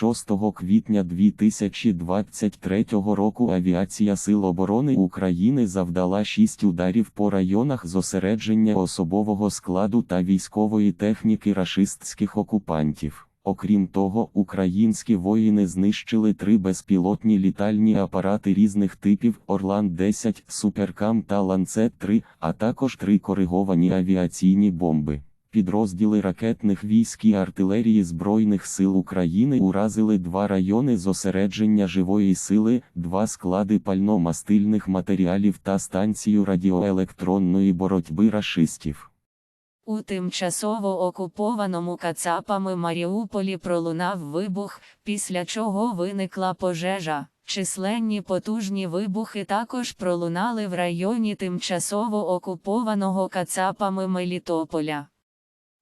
6 квітня 2023 року авіація Сил оборони України завдала шість ударів по районах зосередження особового складу та військової техніки рашистських окупантів. Окрім того, українські воїни знищили три безпілотні літальні апарати різних типів Орлан-10, Суперкам та Ланцет-3, а також три кориговані авіаційні бомби. Підрозділи ракетних військ і артилерії Збройних сил України уразили два райони зосередження живої сили, два склади пально-мастильних матеріалів та станцію радіоелектронної боротьби рашистів. У тимчасово окупованому Кацапами Маріуполі пролунав вибух, після чого виникла пожежа. Численні потужні вибухи також пролунали в районі тимчасово окупованого Кацапами Мелітополя.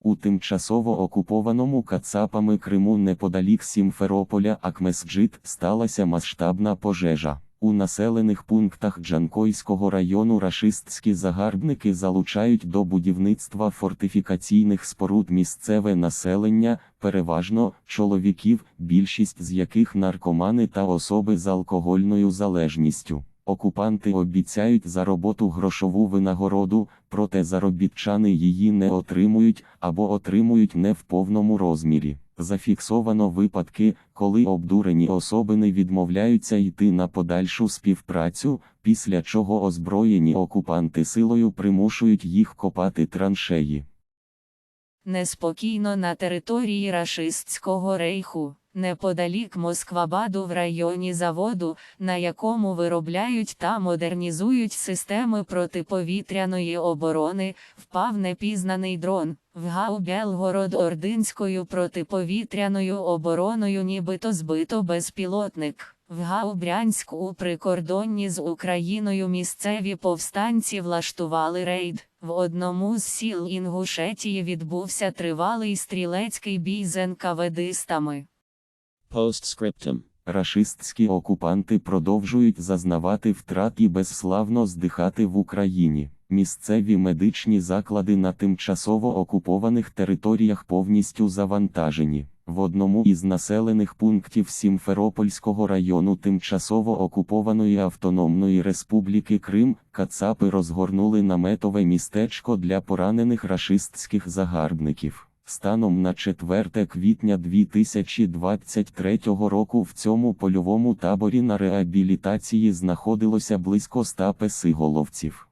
У тимчасово окупованому Кацапами Криму неподалік Сімферополя Акмесджит сталася масштабна пожежа. У населених пунктах Джанкойського району рашистські загарбники залучають до будівництва фортифікаційних споруд місцеве населення, переважно чоловіків, більшість з яких наркомани та особи з алкогольною залежністю. Окупанти обіцяють за роботу грошову винагороду, проте заробітчани її не отримують або отримують не в повному розмірі. Зафіксовано випадки, коли обдурені особини відмовляються йти на подальшу співпрацю, після чого озброєні окупанти силою примушують їх копати траншеї. Неспокійно на території рашистського рейху, неподалік Москвабаду в районі заводу, на якому виробляють та модернізують системи протиповітряної оборони, впав непізнаний дрон. В ГАУ Белгород-Ординською протиповітряною обороною нібито збито безпілотник. В ГАУ Брянську у прикордонні з Україною місцеві повстанці влаштували рейд. В одному з сіл Інгушетії відбувся тривалий стрілецький бій з НКВДистами. Postscriptum. Рашистські окупанти продовжують зазнавати втрат і безславно здихати в Україні. Місцеві медичні заклади на тимчасово окупованих територіях повністю завантажені. В одному із населених пунктів Сімферопольського району тимчасово окупованої Автономної Республіки Крим Кацапи розгорнули наметове містечко для поранених рашистських загарбників. Станом на 4 квітня 2023 року в цьому польовому таборі на реабілітації знаходилося близько 100 песиголовців.